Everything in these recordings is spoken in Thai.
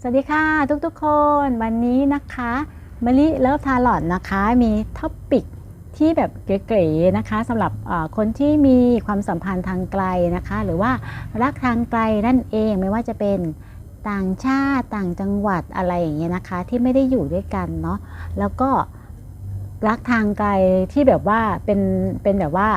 สวัสดีค่ะทุกๆคนวันนี้นะคะมะลิเลิฟทาลอดนะคะมีท็อปปิกที่แบบเก๋ๆนะคะสำหรับคนที่มีความสัมพันธ์ทางไกลนะคะ หรือว่ารักทางไกลนั่นเองไม่ว่าจะเป็นต่างชาติต่างจังหวัดอะไรอย่างเงี้ยนะคะ ที่ไม่ได้อยู่ด้วยกันเนาะแล้วก็รักทางไกลที่แบบว่าเป็นเป็นแบบว่า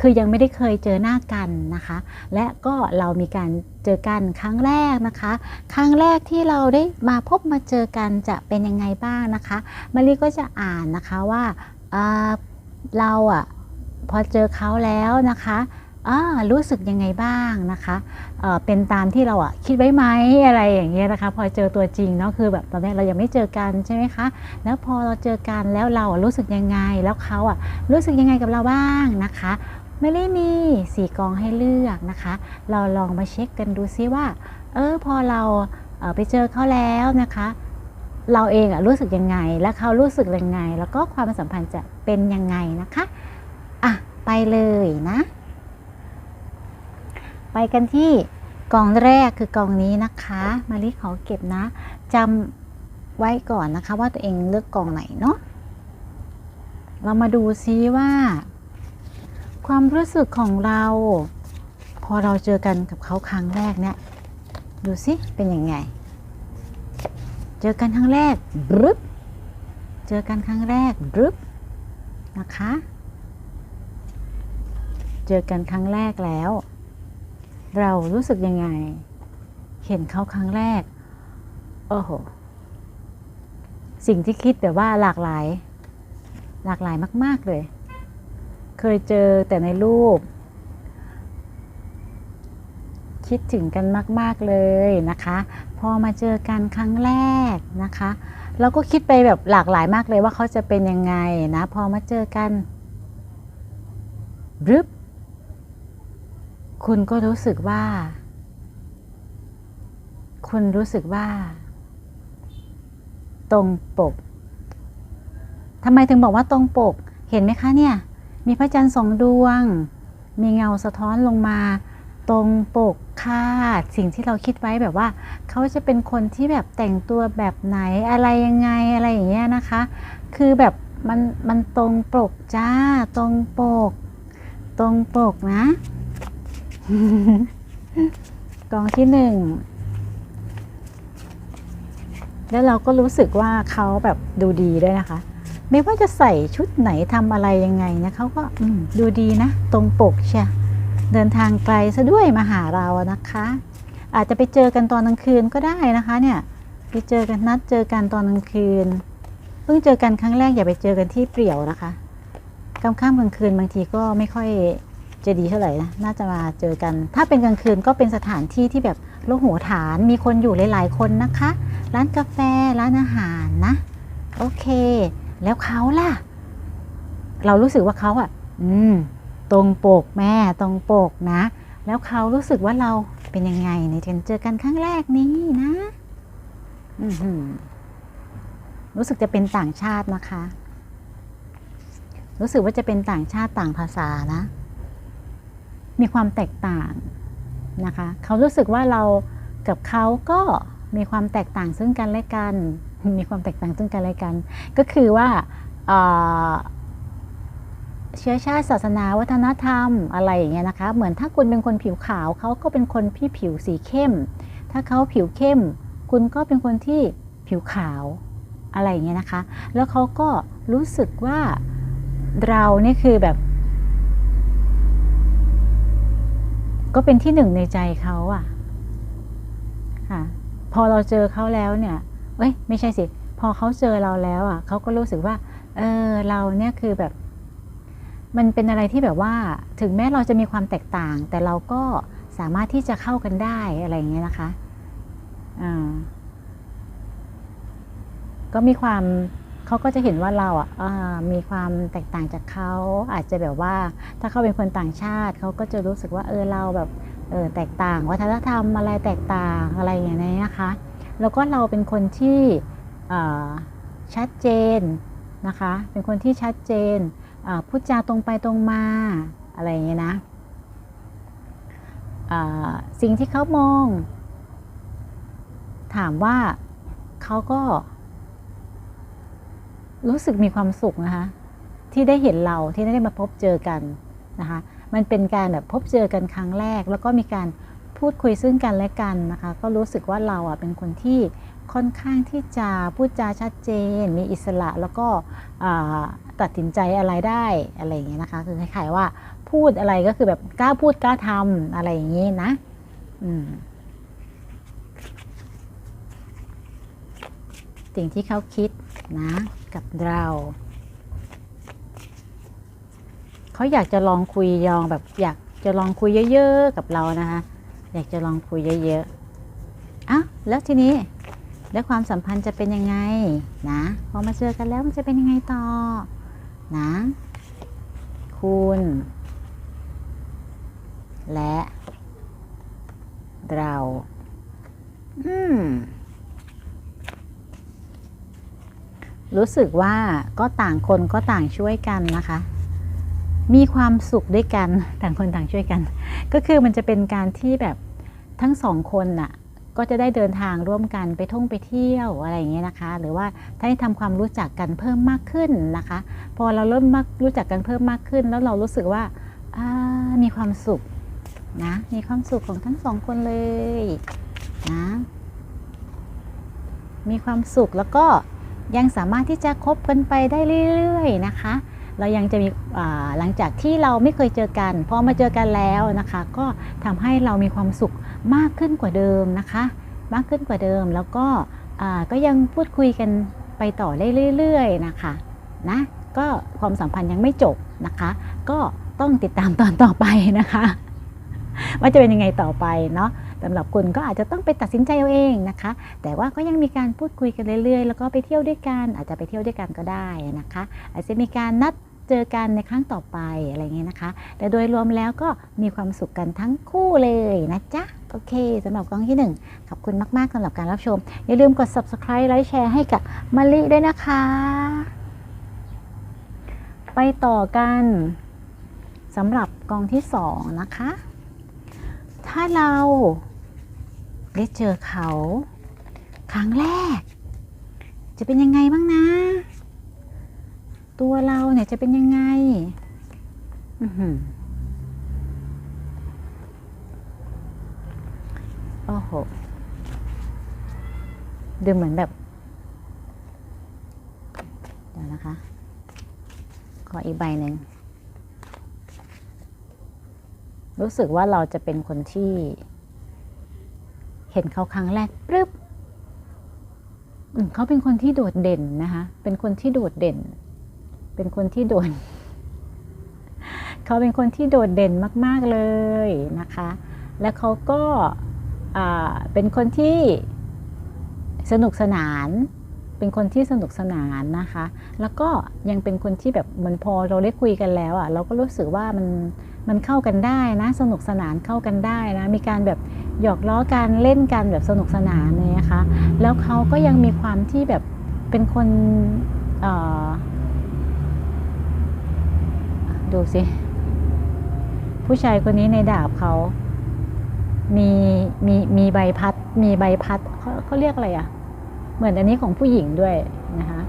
คือยังไม่ได้เคยเจอหน้ากันนะคะ และก็เรามีการเจอกันครั้งแรกนะคะ ครั้งแรกที่เราได้มาพบมาเจอกันจะเป็นยังไงบ้างนะคะมารีก็จะอ่านนะคะว่าอ่าเราอะพอเจอเขาแล้วนะคะรู้สึกยังไงบ้างนะคะเเป็นตามที่เราอะคิดไว้ไหมอะไรอย่างเงี้ยนะคะ พอเจอตัวจริงเนาะคือแบบตอนแรกเรายังไม่เจอกันใช่ไหมคะแล้วพอเราเจอกันแล้วเรารู้สึกยังไงแล้วเขาอะรู้สึกยังไงกับเราบ้างนะคะ ไม่ได้มีสี่กองให้เลือกนะคะ เราลองมาเช็คกันดูซิว่า เออพอเราเออไปเจอเขาแล้วนะคะ เราเองอะรู้สึกยังไง และเขารู้สึกยังไง แล้วก็ความสัมพันธ์จะเป็นยังไงนะคะอะไปเลยนะ ไปกันที่กองแรกคือกองนี้นะคะมาลิขอเก็บนะจำไว้ก่อนนะคะว่าตัวเองเลือกกองไหนเนาะเรามาดูซิว่า ความรู้สึกของเรา พอเราเจอกันกับเขาครั้งแรกเนี่ย ดูสิเป็นยังไง เจอกันครั้งแรกบรึบเจอกันครั้งแรกบรึบนะคะ เจอกันครั้งแรกแล้ว เรารู้สึกยังไง เห็นเขาครั้งแรกโอ้โหสิ่งที่คิดแบบว่าหลากหลาย หลากหลายมาก ๆ เลย เคยเจอแต่ในรูป คิดถึงกันมาก ๆ เลยนะคะ พอมาเจอกันครั้งแรกนะคะ เราก็คิดไปแบบหลากหลายมากเลยว่าเขาจะเป็นยังไงนะ พอมาเจอกันรึบคุณก็รู้สึกว่า คุณรู้สึกว่า ตรงปกทำไมถึงบอกว่าตรงปก เห็นไหมคะเนี่ย มีพระจันทร์สองดวง มีเงาสะท้อนลงมาตรงปกคาดสิ่งที่เราคิดไว้แบบว่า เขาจะเป็นคนที่แบบแต่งตัวแบบไหนอะไรยังไงอะไรอย่างเงี้ยนะคะ คือแบบมันมันตรงปกจ้าตรงปก ตรงปกนะกองที่หนึ่งแล้วเราก็รู้สึกว่าเขาแบบดูดีด้วยนะคะ ไม่ว่าจะใส่ชุดไหนทำอะไรยังไงนะเขาก็ดูดีนะ ตรงปกเชียเดินทางไกลซะด้วยมาหาเรานะคะ อาจจะไปเจอกันตอนกลางคืนก็ได้นะคะเนี่ยไปเจอกันนัดเจอกันตอนกลางคืนเพิ่งเจอกันครั้งแรกอย่าไปเจอกันที่เปลี่ยวนะคะกลางค่ำกลางคืนบางทีก็ไม่ค่อยจะดีเท่าไหร่นะน่าจะมาเจอกัน ถ้าเป็นกลางคืนก็เป็นสถานที่ที่แบบโลกหัวฐานมีคนอยู่หลาย ๆ คนนะคะ ร้านกาแฟร้านอาหารนะ โอเค แล้วเขาล่ะ เรารู้สึกว่าเขาอะ อืม ตรงปกแม่ตรงปกนะ แล้วเขารู้สึกว่าเราเป็นยังไงในการเจอกันครั้งแรกนี้นะรู้สึกจะเป็นต่างชาตินะคะ รู้สึกว่าจะเป็นต่างชาติต่างภาษานะ มีความแตกต่างนะคะ เขารู้สึกว่าเรากับเขาก็มีความแตกต่างซึ่งกันและกัน มีความแตกต่างซึ่งกันและกัน ก็คือว่าเชื้อชาติศาสนาวัฒนธรรมอะไรอย่างเงี้ยนะคะ เหมือนถ้าคุณเป็นคนผิวขาวเขาก็เป็นคนที่ผิวสีเข้ม ถ้าเขาผิวเข้ม คุณก็เป็นคนที่ผิวขาวอะไรอย่างเงี้ยนะคะ แล้วเขาก็รู้สึกว่าเราเนี่ยคือแบบ ก็เป็นที่หนึ่งในใจเขาอะค่ะ พอเราเจอเขาแล้วเนี่ย เอ้ยไม่ใช่สิ พอเขาเจอเราแล้วอะเขาก็รู้สึกว่า เออเราเนี่ยคือแบบ มันเป็นอะไรที่แบบว่า ถึงแม้เราจะมีความแตกต่าง แต่เราก็สามารถที่จะเข้ากันได้อะไรอย่างเงี้ยนะคะอ่าก็มีความเขาก็จะเห็นว่าเราอะมีความแตกต่างจากเขาอาจจะแบบว่า ถ้าเขาเป็นคนต่างชาติเขาก็จะรู้สึกว่าเออเราแบบเออแตกต่าง วัฒนธรรมอะไรแตกต่างอะไรอย่างเงี้ยนะคะ แล้วก็เราเป็นคนที่ชัดเจนนะคะ เป็นคนที่ชัดเจนพูดจาตรงไปตรงมาอะไรอย่างเงี้ยนะสิ่งที่เขามอง ถามว่าเขาก็ รู้สึกมีความสุขนะคะ ที่ได้เห็นเราที่ได้มาพบเจอกันนะคะ มันเป็นการแบบพบเจอกันครั้งแรก แล้วก็มีการ พูดคุยซึ่งกันและกันนะคะ ก็รู้สึกว่าเราอะเป็นคนที่ค่อนข้างที่จะพูดจาชัดเจน มีอิสระแล้วก็ตัดสินใจอะไรได้อะไรอย่างเงี้ยนะคะ คือคล้ายๆว่าพูดอะไรก็คือแบบกล้าพูดกล้าทำอะไรอย่างนี้นะอืมสิ่งที่เขาคิดนะ กับเราเขาอยากจะลองคุยยองแบบอยากจะลองคุยเยอะ ๆ กับเรานะคะ อยากจะลองคุยเยอะๆอ้าวแล้วทีนี้แล้วความสัมพันธ์จะเป็นยังไงนะ พอมาเจอกันแล้วมันจะเป็นยังไงต่อนะ คุณ และ เรา อืม รู้สึกว่าก็ต่างคนก็ต่างช่วยกันนะคะ มีความสุขด้วยกัน ต่างคนต่างช่วยกัน ก็คือมันจะเป็นการที่แบบ ทั้งสองคนน่ะก็จะได้เดินทางร่วมกันไปท่องไปเที่ยวอะไรอย่างเงี้ยนะคะ หรือว่าได้ทำความรู้จักกันเพิ่มมากขึ้นนะคะ พอเราเริ่มมากรู้จักกันเพิ่มมากขึ้น แล้วเรารู้สึกว่าามีความสุขนะมีความสุขของทั้งสองคนเลยนะมีความสุขแล้วก็ยังสามารถที่จะคบกันไปได้เรื่อยๆนะคะ เรายังจะมีหลังจากที่เราไม่เคยเจอกันพอมาเจอกันแล้วนะคะ ก็ทำให้เรามีความสุข มากขึ้นกว่าเดิมนะคะ มากขึ้นกว่าเดิมแล้วก็ก็ยังพูดคุยกันไปต่อเรื่อยๆนะคะนะก็ความสัมพันธ์ยังไม่จบนะคะ ก็ต้องติดตามตอนต่อไปนะคะ ว่าจะเป็นยังไงต่อไปเนาะสำหรับคุณก็อาจจะต้องไปตัดสินใจเอาเองนะคะ แต่ว่าก็ยังมีการพูดคุยกันเรื่อยๆ แล้วก็ไปเที่ยวด้วยกันอาจจะไปเที่ยวด้วยกันก็ได้นะคะ อาจจะมีการนัด เจอกันในครั้งต่อไปอะไรเงี้ยนะคะ แต่โดยรวมแล้วก็มีความสุขกันทั้งคู่เลยนะจ๊ะ โอเคสำหรับกล้องที่ 1 ขอบคุณมาก ๆสำหรับการรับชม อย่าลืมกด subscribe ไลค์แชร์ให้กับมะลิด้วยนะคะ ไปต่อกันสำหรับกองที่ 2 นะคะ ถ้าเราได้เจอเขา ครั้งแรก จะเป็นยังไงบ้างนะ ตัวเราเนี่ยจะเป็นยังไงอือหือโอ้โหดูเหมือนแบบ เดี๋ยวนะคะ ขออีกใบหนึ่ง รู้สึกว่าเราจะเป็นคนที่ เห็นเขาครั้งแรกปึ๊บเขาเป็นคนที่โดดเด่นนะคะ เป็นคนที่โดดเด่น เป็นคนที่โดดเขาเป็นคนที่โดดเด่นมาก ๆเลยนะคะ และเขาก็เป็นคนที่สนุกสนาน เป็นคนที่สนุกสนานนะคะ แล้วก็ยังเป็นคนที่แบบเหมือนพอเราได้คุยกันแล้วอะ่ะ เราก็รู้สึกว่ามันมันเข้ากันได้นะ สนุกสนานเข้ากันได้นะ มีการแบบหยอกล้อกันเล่นกันแบบสนุกสนานเลยนะคะ แล้วเขาก็ยังมีความที่แบบเป็นคนเอ่อ ดูสิ ผู้ชายคนนี้ในดาบเขา มีมีมีใบพัด มีใบพัดเขาเขาเรียกอะไรอะ่ะ เหมือนอันนี้ของผู้หญิงด้วยนะคะ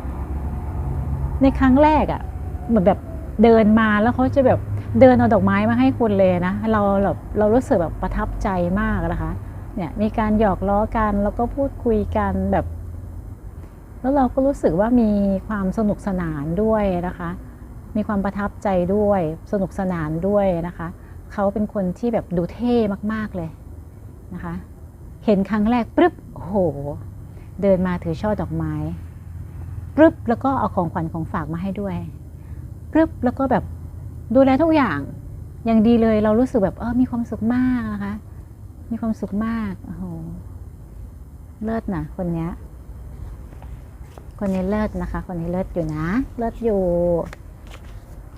ในครั้งแรกอะ่ะ เหมือนแบบเดินมาแล้วเขาจะแบบเดินเอาดอกไม้มาให้คุณเลยนะ เราแบบเรารู้สึกแบบประทับใจมากนะคะ เนี่ยมีการหยอกล้อกันแล้วก็พูดคุยกันแบบ แล้วเราก็รู้สึกว่ามีความสนุกสนานด้วยนะคะ มีความประทับใจด้วย สนุกสนานด้วยนะคะ เขาเป็นคนที่แบบดูเท่มากๆเลยนะคะ เห็นครั้งแรกปึ๊บโอ้โห เดินมาถือช่อดอกไม้ปึ๊บแล้วก็เอาของขวัญของฝากมาให้ด้วยปึ๊บแล้วก็แบบดูแลทุกอย่างอย่างดีเลยเรารู้สึกแบบเออมีความสุขมากนะคะ มีความสุขมากโอ้โหเลิศนะคนนี้คนนี้เลิศนะคะ คนนี้เลิศอยู่นะ เลิศอยู่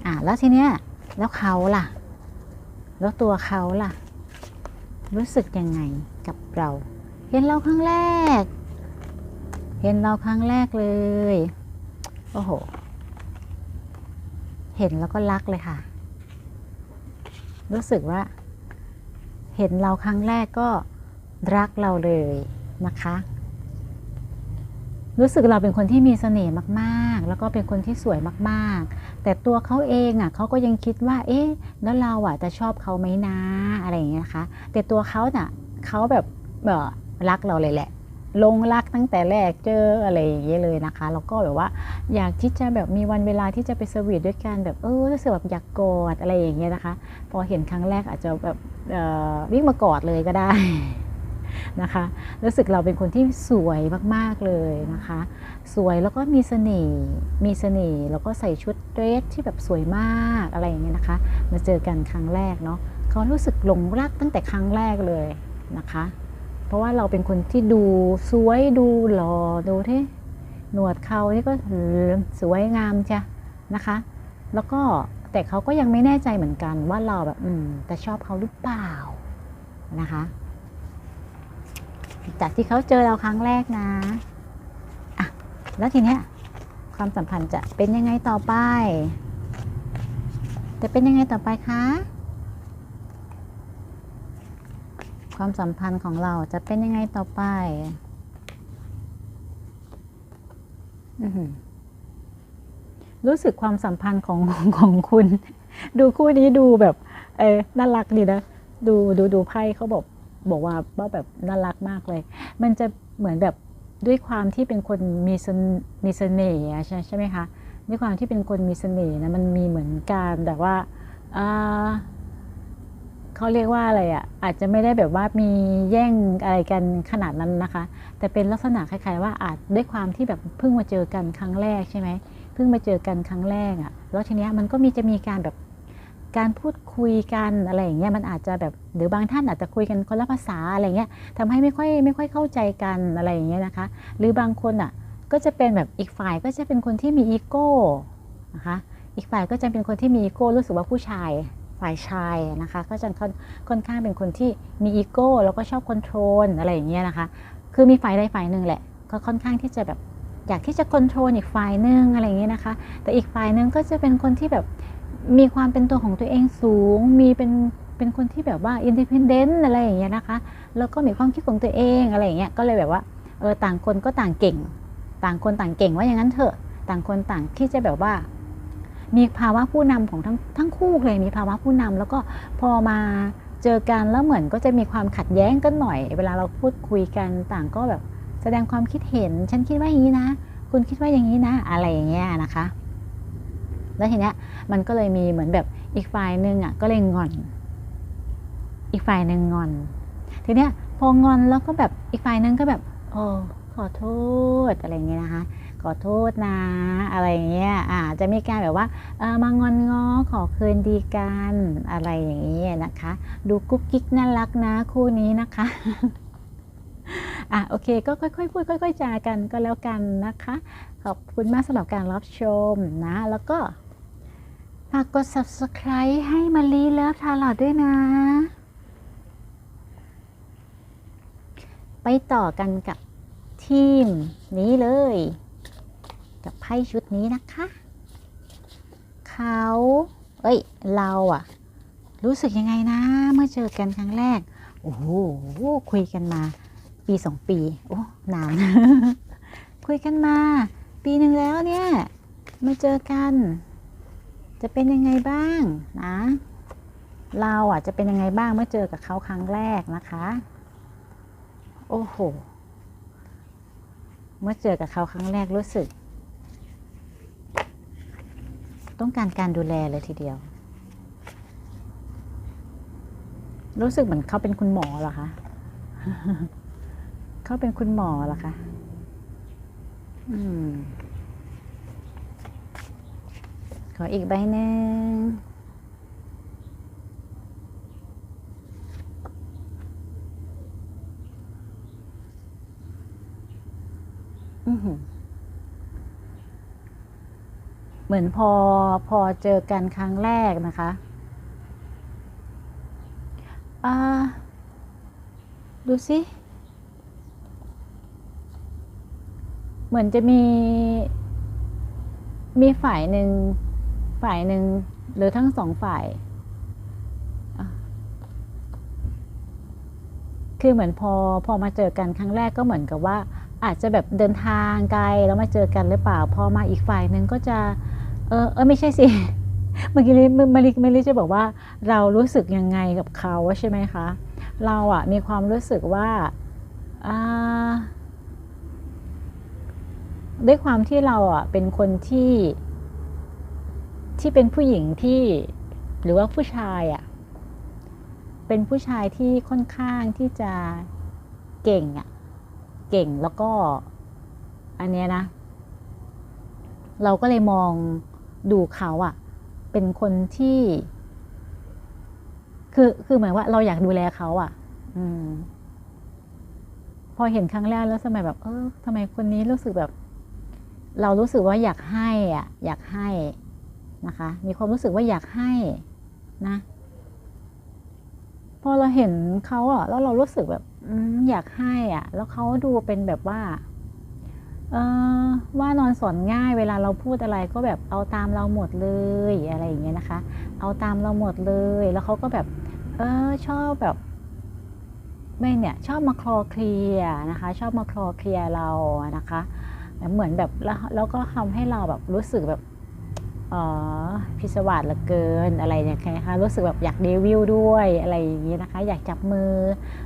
อ่าแล้วทีเนี้ยแล้วเขาล่ะ แล้วตัวเขาล่ะ รู้สึกยังไงกับเรา เห็นเราครั้งแรก เห็นเราครั้งแรกเลย โอ้โห เห็นแล้วก็รักเลยค่ะ รู้สึกว่า เห็นเราครั้งแรกก็รักเราเลยนะคะ รู้สึกเราเป็นคนที่มีเสน่ห์มากๆ แล้วก็เป็นคนที่สวยมากๆ แต่ตัวเขาเองอะเขาก็ยังคิดว่า เอ๊ะแล้วเราอะจะชอบเขาไหมนะอะไรอย่างเงี้ยนะคะแต่ตัวเขาน่ะเขาแบบเออรักเราเลยแหละลงรักตั้งแต่แรกเจออะไรอย่างเงี้ยเลยนะคะแล้วก็แบบว่าอยากที่จะแบบมีวันเวลาที่จะไปสวีทด้วยกันแบบเออรู้สึกแบบอยากกอดอะไรอย่างเงี้ยนะคะ พอเห็นครั้งแรกอาจจะแบบเออวิ่งมากอดเลยก็ได้นะคะรู้สึกเราเป็นคนที่สวยมากๆเลยนะคะ สวยแล้วก็มีเสน่ห์มีเสน่ห์แล้วก็ใส่ชุดเดรสที่แบบสวยมากอะไรอย่างเงี้ยนะคะ มาเจอกันครั้งแรกเนาะเขารู้สึกหลงรักตั้งแต่ครั้งแรกเลยนะคะ เพราะว่าเราเป็นคนที่ดูสวยดูหล่อดูที่หนวดเขาที่ก็สวยงามจ้ะนะคะ แล้วก็แต่เขาก็ยังไม่แน่ใจเหมือนกันว่าเราแบบอืมจะชอบเขาหรือเปล่านะคะ จากที่เขาเจอเราครั้งแรกนะ แล้วทีเนี้ยความสัมพันธ์จะเป็นยังไงต่อไป จะเป็นยังไงต่อไปคะ ความสัมพันธ์ของเราจะเป็นยังไงต่อไปอือหือรู้สึกความสัมพันธ์ของของคุณ ดูคู่นี้ดูแบบ เออน่ารักดีนะดูดูดูไพ่เขาบอกบอกว่าว่าแบบน่ารักมากเลย มันจะเหมือนแบบ ด้วยความที่เป็นคนมีเสนมีเสน่ห์ใช่ใช่ไหมคะด้วยความที่เป็นคนมีเสน่ห์นะมันมีเหมือนการแบบว่าอ่าเขาเรียกว่าอะไรอะ่ะอาจจะไม่ได้แบบว่ามีแย่งอะไรกันขนาดนั้นนะคะ แต่เป็นลักษณะคล้ายๆว่าอาจด้วยความที่แบบเพิ่งมาเจอกันครั้งแรกใช่ไหมเพิ่งมาเจอกันครั้งแรกอะ่ะแล้วทีเนี้ยมันก็มีจะมีการแบบ การพูดคุยกันอะไรอย่างเงี้ยมันอาจจะแบบหรือบางท่านอาจจะคุยกันคนละภาษาอะไรเงี้ยทำให้ไม่ค่อยไม่ค่อยเข้าใจกันอะไรอย่างเงี้ยนะคะ หรือบางคนอะก็จะเป็นแบบอีกฝ่ายก็จะเป็นคนที่มีอีโก้นะคะอีกฝ่ายก็จะเป็นคนที่มีอีโก้รู้สึกว่าผู้ชายฝ่ายชายนะคะก็จะค่อนค่อนข้างเป็นคนที่มีอีโก้แล้วก็ชอบคอนโทรลอะไรอย่างเงี้ยนะคะ คือมีฝ่ายใดฝ่ายหนึ่งแหละ ก็ค่อนข้างที่จะแบบอยากที่จะคอนโทรลอีกฝ่ายหนึ่งอะไรอย่างเงี้ยนะคะ แต่อีกฝ่ายหนึ่งก็จะเป็นคนที่แบบ มีความเป็นตัวของตัวเองสูง มีเป็นเป็นคนที่แบบว่าอินดิพ n เดนต์อะไรอย่างเงี้ยนะคะ แล้วก็มีความคิดของตัวเองอะไรอย่างเงี้ย ก็เลยแบบว่าเออต่างคนก็ต่างเก่ง ต่างคนต่างเก่งว่าอย่างนั้นเถอะ ต่างคนต่างที่จะแบบว่า มีภาวะผู้นำของทั้งทั้งคู่เลยมีภาวะผู้นำแล้วก็พอมาเจอกันแล้วเหมือนก็จะมีความขัดแย้งกันหน่อย เวลาเราพูดคุยกันต่างก็แบบแสดงความคิดเห็น ฉันคิดว่าอย่างนี้นะ คุณคิดว่าอย่างนี้นะ อะไรอย่างเงี้ยนะคะ แล้วทีเนี้ยมันก็เลยมีเหมือนแบบอีกฝ่ายหนึ่งอะก็เลยงอน อีกฝ่ายหนึ่งงอน ทีเนี้ยพองอนแล้วก็แบบอีกฝ่ายนึงก็แบบ โอ้ขอโทษอะไรอย่างเงี้ยนะคะ ขอโทษนะ อะไรอย่างเงี้ยอ่าจะมีการแบบว่าเออมางอนงอขอคืนดีกันอะไรอย่างเงี้ยนะคะ ดูกุ๊กกิ๊กน่ารักนะคู่นี้นะคะอะโอเคก็ค่อยๆพูดค่อย ๆจากันก็แล้วกันนะคะ ขอบคุณมากสำหรับการรับชมนะ แล้วก็ ฝากกด subscribe ให้มารีเลิฟทาร์ลอดด้วยนะ ไปต่อกันกับทีมนี้เลย กับไพ่ชุดนี้นะคะ เขาเอ้ย เราอะรู้สึกยังไงนะ เมื่อเจอกันครั้งแรก โอ้โห คุยกันมา ปีสองปี โอ้นาน คุยกันมา ปีหนึ่งแล้วเนี่ย มาเจอกัน จะเป็นยังไงบ้างนะ เราอะจะเป็นยังไงบ้างเมื่อเจอกับเขาครั้งแรกนะคะ โอ้โห เมื่อเจอกับเขาครั้งแรกรู้สึก ต้องการการดูแลเลยทีเดียว รู้สึกเหมือนเขาเป็นคุณหมอเหรอคะเขาเป็นคุณหมอเหรอคะ อืม ขออีกใบหนึ่งเหมือนพอพอเจอกันครั้งแรกนะคะอ่าดูสิ เหมือนจะมี มีฝ่ายหนึ่ง ฝ่ายหนึ่งหรือทั้งสองฝ่าย คือเหมือนพอพอมาเจอกันครั้งแรกก็เหมือนกับว่าอาจจะแบบเดินทางไกลแล้วมาเจอกันหรือเปล่า พอมาอีกฝ่ายหนึ่งก็จะ เออเออไม่ใช่สิเมื่อกี้มาริมาริจะบอกว่าเรารู้สึกยังไงกับเขาใช่ไหมคะ เราอะมีความรู้สึกว่าอ่าด้วยความที่เราอะเป็นคนที่ ที่เป็นผู้หญิงที่หรือว่าผู้ชายอะเป็นผู้ชายที่ค่อนข้างที่จะเก่งอะ เก่งแล้วก็ อันเนี้ยนะ เราก็เลยมองดูเขาอะ เป็นคนที่ คือคือหมายว่า เราอยากดูแลเขาอะ อืม พอเห็นครั้งแรกแล้วสมัยแบบ เออทำไมคนนี้รู้สึกแบบ เรารู้สึกว่าอยากให้ อะ อยากให้ นะคะ มีความรู้สึกว่าอยากให้นะพอเราเห็นเขาอะแล้วเรารู้สึกแบบอยากให้อะ แล้วเขาดูเป็นแบบว่าเออว่านอนสอนง่ายเวลาเราพูดอะไรก็แบบเอาตามเราหมดเลยอะไรอย่างเงี้ยนะคะ เอาตามเราหมดเลย แล้วเขาก็แบบ เออชอบแบบไม่เนี่ยชอบมาคลอเคลียนะคะ ชอบมาคลอเคลียเรานะคะเหมือนแบบแล้วแล้วก็ทำให้เราแบบรู้สึกแบบ อ๋อพิศวาสเหลือเกินอะไรอย่างเนี่ยคะรู้สึกแบบอยากเดวิลด้วยอะไรอย่างเงี้ยนะคะ อยากจับมือ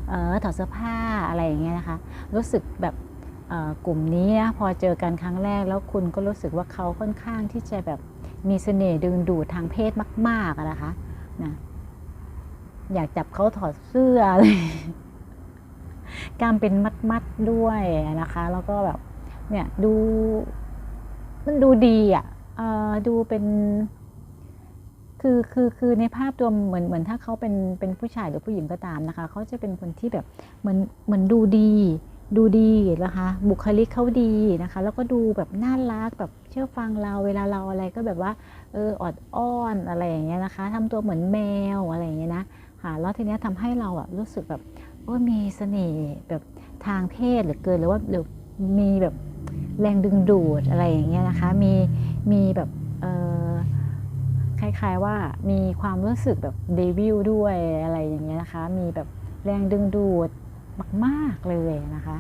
เออถอดเสื้อผ้าอะไรอย่างเงี้ยนะคะ รู้สึกแบบกลุ่มนี้นะพอเจอกันครั้งแรกแล้วคุณก็รู้สึกว่าเขาค่อนข้างที่จะแบบมีเสน่ห์ดึงดูดทางเพศมากๆนะคะนะอยากจับเขาถอดเสื้ออะไรกล้ามเป็นมัดๆด้วยนะคะ แล้วก็แบบเนี่ยดูมันดูดีอะ ดูเป็นคือคือคือในภาพรวมเหมือนเหมือนถ้าเขาเป็นเป็นผู้ชายหรือผู้หญิงก็ตามนะคะเขาจะเป็นคนที่แบบเหมือนเหมือนดูดี ดูดีนะคะ บุคลิกเขาดีนะคะ แล้วก็ดูแบบน่ารักแบบเชื่อฟังเราเวลาเราอะไรก็แบบว่าเอออดอ้อนอะไรอย่างเงี้ยนะคะทำตัวเหมือนแมวอะไรอย่างเงี้ยนะค่ะแล้วทีเนี้ยทำให้เราอะรู้สึกแบบว่ามีเสน่ห์แบบทางเพศหรือเกินหรือว่าหรือมีแบบ แรงดึงดูดอะไรอย่างเงี้ยนะคะ มีมีแบบคล้ายๆว่ามีความรู้สึกแบบเดวิลด้วยอะไรอย่างเงี้ยนะคะ มีแบบแรงดึงดูดมากๆเลยนะคะ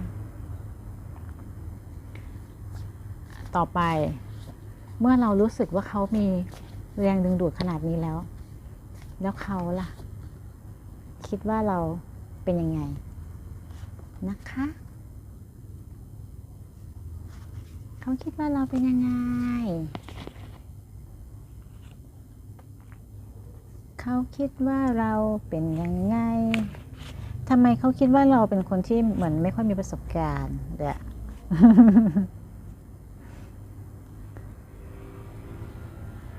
ต่อไปเมื่อเรารู้สึกว่าเขามีแรงดึงดูดขนาดนี้แล้ว แล้วเขาล่ะ คิดว่าเราเป็นยังไงนะคะ เขาคิดว่าเราเป็นยังไง เขาคิดว่าเราเป็นยังไงทำไมเขาคิดว่าเราเป็นคนที่เหมือนไม่ค่อยมีประสบการณ์เด้อ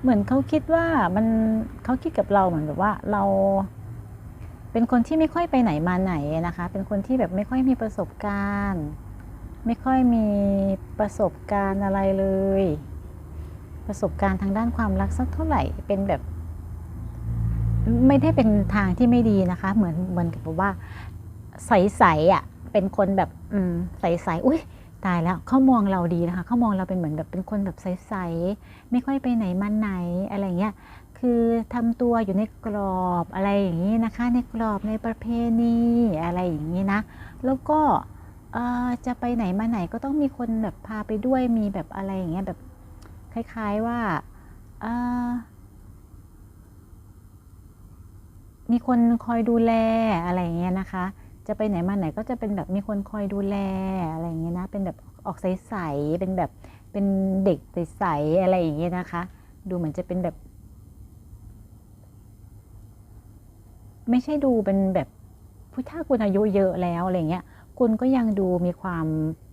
เหมือนเขาคิดว่ามันเขาคิดกับเราเหมือนแบบว่าเราเป็นคนที่ไม่ค่อยไปไหนมาไหนนะคะ เป็นคนที่แบบไม่ค่อยมีประสบการณ์ ไม่ค่อยมีประสบการณ์อะไรเลย ประสบการณ์ทางด้านความรักสักเท่าไหร่เป็นแบบ ไม่ได้เป็นทางที่ไม่ดีนะคะ เหมือนเหมือนกับว่าใสๆอะเป็นคนแบบอืมใสๆอุ้ยตายแล้วเขามองเราดีนะคะเขามองเราเป็นเหมือนแบบเป็นคนแบบใสๆไม่ค่อยไปไหนมาไหนอะไรเงี้ยคือทำตัวอยู่ในกรอบอะไรอย่างนี้นะคะ ในกรอบในประเพณีอะไรอย่างนี้นะ แล้วก็ จะไปไหนมาไหนก็ต้องมีคนแบบพาไปด้วยมีแบบอะไรอย่างเงี้ยแบบคล้าย ๆว่ามีคนคอยดูแลอะไรอย่างเงี้ยนะคะ จะไปไหนมาไหนก็จะเป็นแบบมีคนคอยดูแลอะไรอย่างเงี้ยนะ เป็นแบบออกใสๆเป็นแบบเป็นเด็กใสๆอะไรอย่างเงี้ยนะคะ ดูเหมือนจะเป็นแบบ ไม่ใช่ดูเป็นแบบผู้ถ้าคุณอายุเยอะแล้วอะไรเงี้ย คุณก็ยังดูมีความ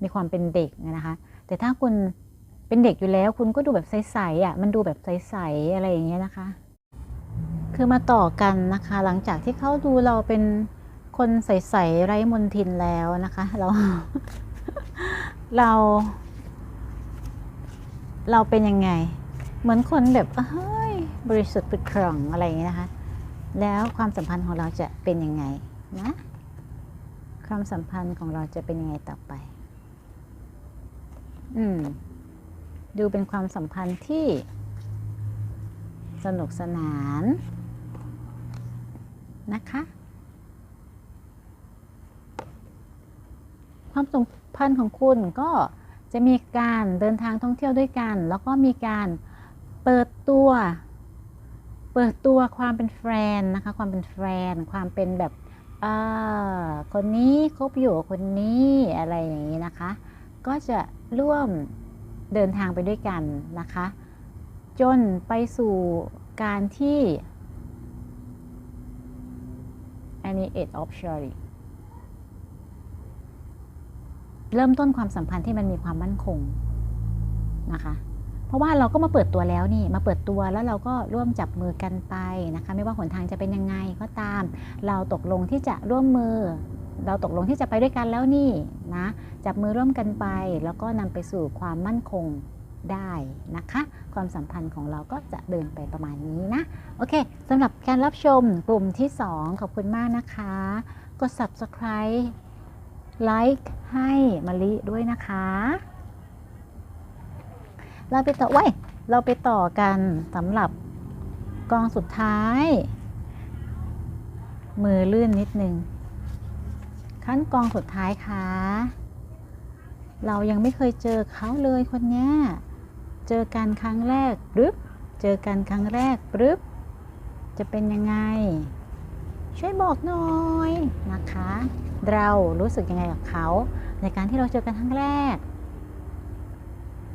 มีความเป็นเด็กนะคะ แต่ถ้าคุณเป็นเด็กอยู่แล้วคุณก็ดูแบบใสๆอะมันดูแบบใสๆอะไรอย่างเงี้ยนะคะ คือมาต่อกันนะคะ หลังจากที่เขาดูเราเป็นคนใสๆไร้มนทินแล้วนะคะ เราเรา เราเป็นยังไง เหมือนคนแบบเฮ้ยบริสุทธิ์ปิดครองอะไรอย่างเงี้ยนะคะ แล้วความสัมพันธ์ของเราจะเป็นยังไงนะ ความสัมพันธ์ของเราจะเป็นยังไงต่อไป อืม ดูเป็นความสัมพันธ์ที่ สนุกสนานนะคะ ความสัมพันธ์ของคุณก็จะมีการเดินทางท่องเที่ยวด้วยกัน แล้วก็มีการเปิดตัว เปิดตัวความเป็นแฟนนะคะ ความเป็นแฟน ความเป็นแบบ อ่าคนนี้คบอยู่กับคนนี้อะไรอย่างนี้นะคะ ก็จะร่วมเดินทางไปด้วยกันนะคะ จนไปสู่การที่อันนี้ e d of cherry เริ่มต้นความสัมพันธ์ที่มันมีความมั่นคงนะคะ เพราะว่าเราก็มาเปิดตัวแล้วนี่มาเปิดตัวแล้วเราก็ร่วมจับมือกันไปนะคะ ไม่ว่าหนทางจะเป็นยังไงก็ตาม เราตกลงที่จะร่วมมือ เราตกลงที่จะไปด้วยกันแล้วนี่นะจับมือร่วมกันไป แล้วก็นำไปสู่ความมั่นคงได้นะคะ ความสัมพันธ์ของเราก็จะเดินไปประมาณนี้นะ โอเคสำหรับการรับชมกลุ่มที่ 2 ขอบคุณมากนะคะ กด subscribe ไลค์ให้มะลิด้วยนะคะ เราไปต่อไว้ยเราไปต่อกันสำหรับกองสุดท้าย มือลื่นนิดนึงขั้นกองสุดท้ายค่ะเรายังไม่เคยเจอเขาเลยคนนี้เจอกันครั้งแรกปึ๊บเจอกันครั้งแรกปึ๊บจะเป็นยังไง ช่วยบอกหน่อยนะคะ เรารู้สึกยังไงกับเขา ในการที่เราเจอกันครั้งแรก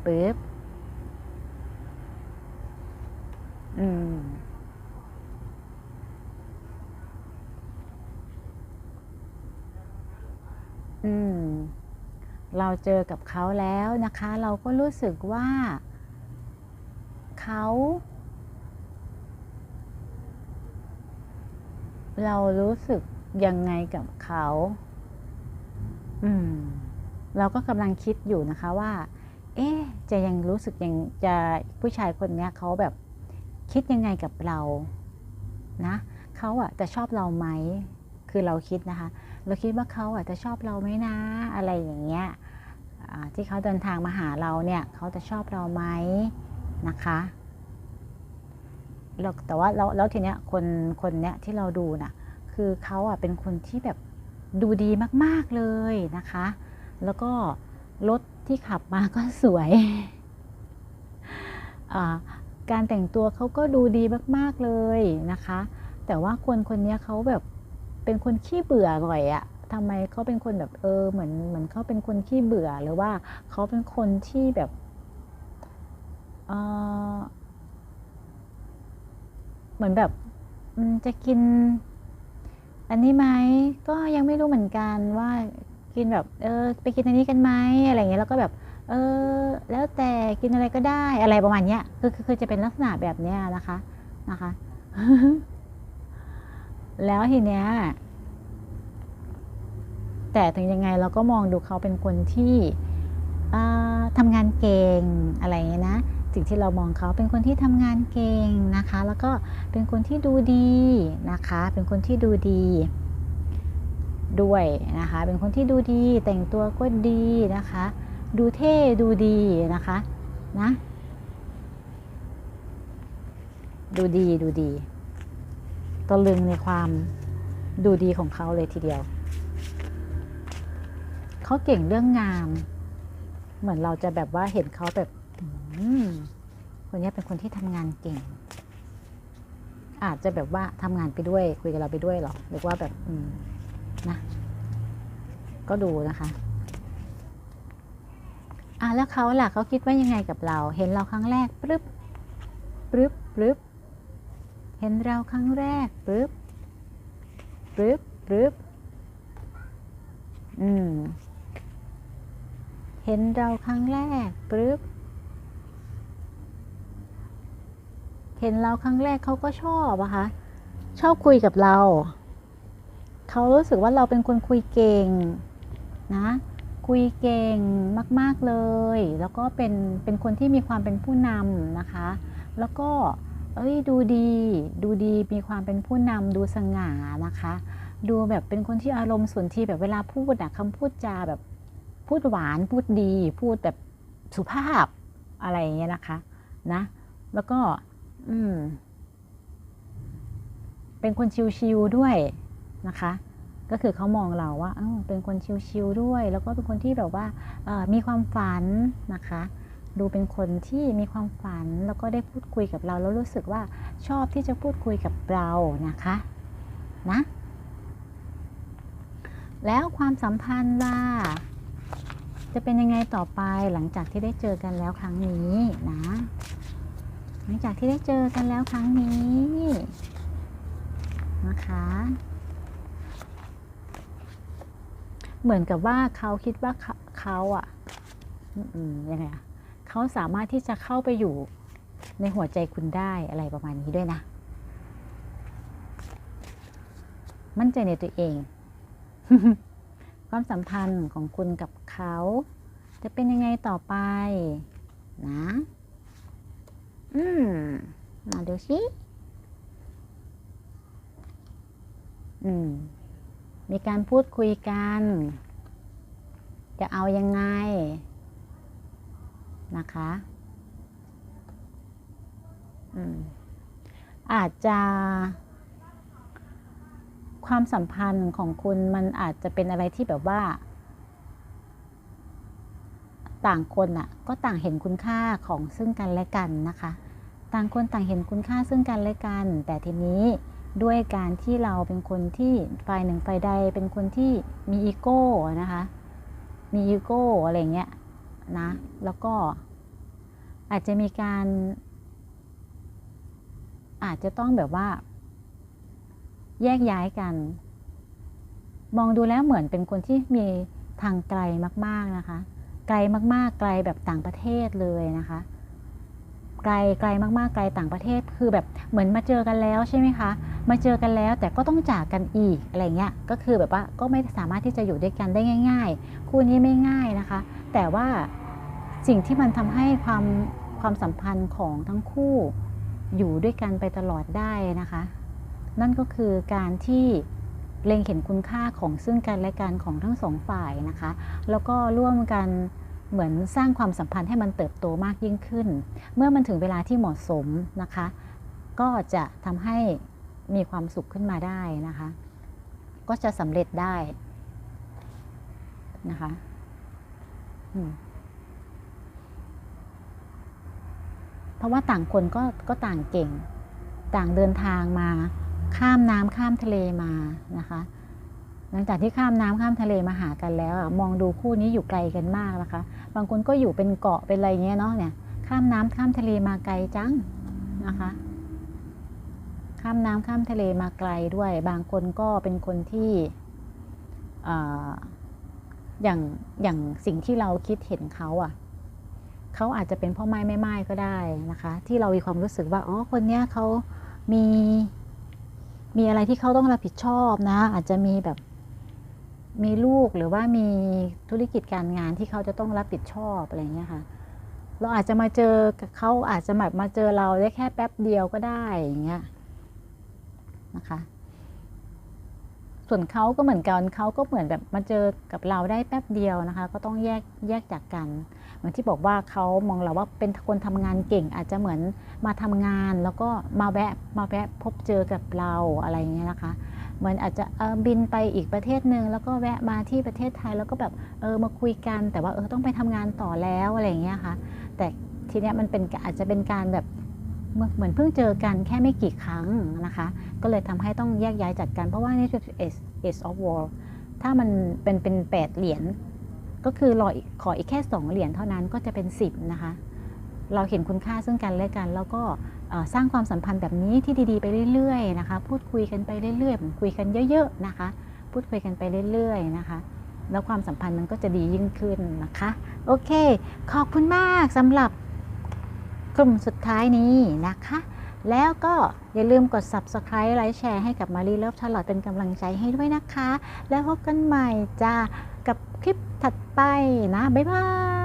ปึ๊บ อืมอืม เราเจอกับเขาแล้วนะคะ เราก็รู้สึกว่า เขา เรารู้สึกยังไงกับเขา อืม เราก็กำลังคิดอยู่นะคะว่า เอ๊ะ จะยังรู้สึกยังจะผู้ชายคนเนี้ยเขาแบบ คิดยังไงกับเรานะเขาอะจะชอบเราไหมคือเราคิดนะคะ เราคิดว่าเขาอะจะชอบเราไหมนะ อะไรอย่างเงี้ยที่เขาเดินทางมาหาเราเนี่ยเขาจะชอบเราไหมนะคะแล้วแต่ว่าแล้วแล้วทีเนี้ยคนคนเนี้ยที่เราดูน่ะคือเขาอะเป็นคนที่แบบดูดีมากๆเลยนะคะ แล้วก็รถที่ขับมาก็สวยอ่า การแต่งตัวเขาก็ดูดีมากๆเลยนะคะ แต่ว่าคนคนนี้เขาแบบเป็นคนขี้เบื่อหน่อยอะทำไมเขาเป็นคนแบบเออเหมือนเหมือนเขาเป็นคนขี้เบื่อหรือว่าเขาเป็นคนที่แบบเออเหมือนแบบจะกิน อันนี้ไหมก็ยังไม่รู้เหมือนกันว่ากินแบบเออไปกินอันนี้กันไหมอะไรเงี้ยแล้วก็แบบ เออแล้วแต่กินอะไรก็ได้อะไรประมาณเนี้ยคือคือจะเป็นลักษณะแบบเนี้ยนะคะนะคะ แล้วทีเนี้ยแต่ถึงยังไงเราก็มองดูเขาเป็นคนที่ทำงานเก่งอะไรเงี้ยนะสิ่งที่เรามองเขาเป็นคนที่ทำงานเก่งนะคะ แล้วก็เป็นคนที่ดูดีนะคะ เป็นคนที่ดูดีด้วยนะคะ เป็นคนที่ดูดีแต่งตัวก็ดีนะคะ ดูเท่ดูดีนะคะนะ ดูดีดูดีตะลึงในความดูดีของเขาเลยทีเดียว เขาเก่งเรื่องงานเหมือนเราจะแบบว่าเห็นเขาแบบคนนี้เป็นคนที่ทำงานเก่ง อาจจะแบบว่าทำงานไปด้วย คุยกับเราไปด้วยหรอหรือว่าแบบนะ ก็ดูนะคะ อะแล้วเขาล่ะเขาคิดว่ายังไงกับเรา เห็นเราครั้งแรกปึ๊บปึ๊บปึ๊บเห็นเราครั้งแรกปึ๊บปึ๊บปึ๊บอืมเห็นเราครั้งแรกปึ๊บเห็นเราครั้งแรกเขาก็ชอบอะคะชอบคุยกับเรา เขารู้สึกว่าเราเป็นคนคุยเก่งนะ คุยเก่งมาก ๆเลย แล้วก็เป็นเป็นคนที่มีความเป็นผู้นำนะคะ แล้วก็เอ้ยดูดี ดูดีมีความเป็นผู้นำดูสง่านะคะ ดูแบบเป็นคนที่อารมณ์สุนทรีแบบเวลาพูดอะคำพูดจาแบบพูดหวานพูดดี พูดแบบสุภาพอะไรอย่างเงี้ยนะคะนะแล้วก็อืมเป็นคนชิวๆด้วยนะคะ ก็คือเขามองเราว่าเป็นคนชิลๆด้วย แล้วก็เป็นคนที่แบบว่ามีความฝันนะคะ ดูเป็นคนที่มีความฝันแล้วก็ได้พูดคุยกับเรา แล้วรู้สึกว่าชอบที่จะพูดคุยกับเรานะคะนะแล้วความสัมพันธ์ล่ะจะเป็นยังไงต่อไปหลังจากที่ได้เจอกันแล้วครั้งนี้นะ หลังจากที่ได้เจอกันแล้วครั้งนี้นะคะ เหมือนกับว่าเขาคิดว่าเขาอะยังไงอะเขาสามารถที่จะเข้าไปอยู่ในหัวใจคุณได้อะไรประมาณนี้ด้วยนะ มั่นใจในตัวเอง ความสัมพันธ์ของคุณกับเขา จะเป็นยังไงต่อไป นะ อืม มาดูสิอืม มีการพูดคุยกัน จะเอายังไงนะคะอาจจะความสัมพันธ์ของคุณมันอาจจะเป็นอะไรที่แบบว่า ต่างคนอะ ก็ต่างเห็นคุณค่าของซึ่งกันและกันนะคะ ต่างคนต่างเห็นคุณค่าซึ่งกันและกัน แต่ทีนี้ ด้วยการที่เราเป็นคนที่ฝ่ายหนึ่งฝ่ายใดเป็นคนที่มีอีโก้นะคะ มีอีโก้อะไรเงี้ยนะ แล้วก็อาจจะมีการ อาจจะต้องแบบว่า แยกย้ายกัน มองดูแล้วเหมือนเป็นคนที่มีทางไกลมาก ๆนะคะ ไกลมาก ๆ ไกลแบบต่างประเทศเลยนะคะ ไกลไกลมากๆไกลต่างประเทศ คือแบบเหมือนมาเจอกันแล้วใช่ไหมคะมาเจอกันแล้วแต่ก็ต้องจากกันอีกอะไรเงี้ยก็คือแบบว่าก็ไม่สามารถที่จะอยู่ด้วยกันได้ง่าย ๆ คู่นี้ไม่ง่ายนะคะ แต่ว่าสิ่งที่มันทำให้ความความสัมพันธ์ของทั้งคู่อยู่ด้วยกันไปตลอดได้นะคะ นั่นก็คือการที่เล็งเห็นคุณค่าของซึ่งกันและกันของทั้งสองฝ่ายนะคะ แล้วก็ร่วมกัน เหมือนสร้างความสัมพันธ์ให้มันเติบโตมากยิ่งขึ้น เมื่อมันถึงเวลาที่เหมาะสมนะคะ ก็จะทำให้มีความสุขขึ้นมาได้นะคะ ก็จะสำเร็จได้นะคะเพราะว่าต่างคนก็ก็ต่างเก่ง ต่างเดินทางมา ข้ามน้ำข้ามทะเลมานะคะ หลังจากที่ข้ามน้ำข้ามทะเลมาหากันแล้ว มองดูคู่นี้อยู่ไกลกันมากนะคะ บางคนก็อยู่เป็นเกาะเป็นอะไรเงี้ยเนาะเนี่ย ข้ามน้ำข้ามทะเลมาไกลจังนะคะ ข้ามน้ำข้ามทะเลมาไกลด้วย บางคนก็เป็นคนที่ออย่างอย่างสิ่งที่เราคิดเห็นเขาอะเขาอาจจะเป็นพ่อไม้แม่ไม้ก็ได้นะคะ ที่เรามีความรู้สึกว่าอ๋อคนเนี้ยเขามีมีอะไรที่เขาต้องรับผิดชอบนะ อาจจะมีแบบ มีลูกหรือว่ามีธุรกิจการงานที่เขาจะต้องรับผิดชอบอะไรเงี้ยค่ะ เราอาจจะมาเจอเขาอาจจะแบบมาเจอเราได้แค่แป๊บเดียวก็ได้อย่างเงี้ยนะคะ ส่วนเขาก็เหมือนกันเขาก็เหมือนแบบมาเจอกับเราได้แป๊บเดียวนะคะ ก็ต้องแยกแยกจากกันเหมือนที่บอกว่าเขามองเราว่าเป็นคนทำงานเก่ง อาจจะเหมือนมาทำงานแล้วก็มาแวะมาแวะพบเจอกับเราอะไรเงี้ยนะคะ เหมือนอาจจะบินไปอีกประเทศหนึ่งแล้วก็แวะมาที่ประเทศไทยแล้วก็แบบเออมาคุยกัน แต่ว่าเออต้องไปทำงานต่อแล้วอะไรอย่างเงี้ยค่ะ แต่ทีเนี้ยมันเป็นอาจจะเป็นการแบบเหมือนเพิ่งเจอกันแค่ไม่กี่ครั้งนะคะ ก็เลยทำให้ต้องแยกย้ายจากกัน เพราะว่านี่คือ Ace of War ถ้ามันเป็นเป็นแปดเหรียญก็คือรอขออีกแค่สองเหรียญเท่านั้นก็จะเป็นสิบนะคะ เราเห็นคุณค่าซึ่งกันและกัน แล้วก็ สร้างความสัมพันธ์แบบนี้ที่ดีๆไปเรื่อยๆนะคะ พูดคุยกันไปเรื่อยๆคุยกันเยอะๆนะคะ พูดคุยกันไปเรื่อยๆนะคะ แล้วความสัมพันธ์มันก็จะดียิ่งขึ้นนะคะ โอเค ขอบคุณมากสำหรับกลุ่มสุดท้ายนี้นะคะ แล้วก็อย่าลืมกด subscribe ไลค์แชร์ให้กับมารีเลิฟชาร์ลอตเป็นกำลังใจให้ด้วยนะคะ แล้วพบกันใหม่จ้ากับคลิปถัดไปนะ บ๊ายบาย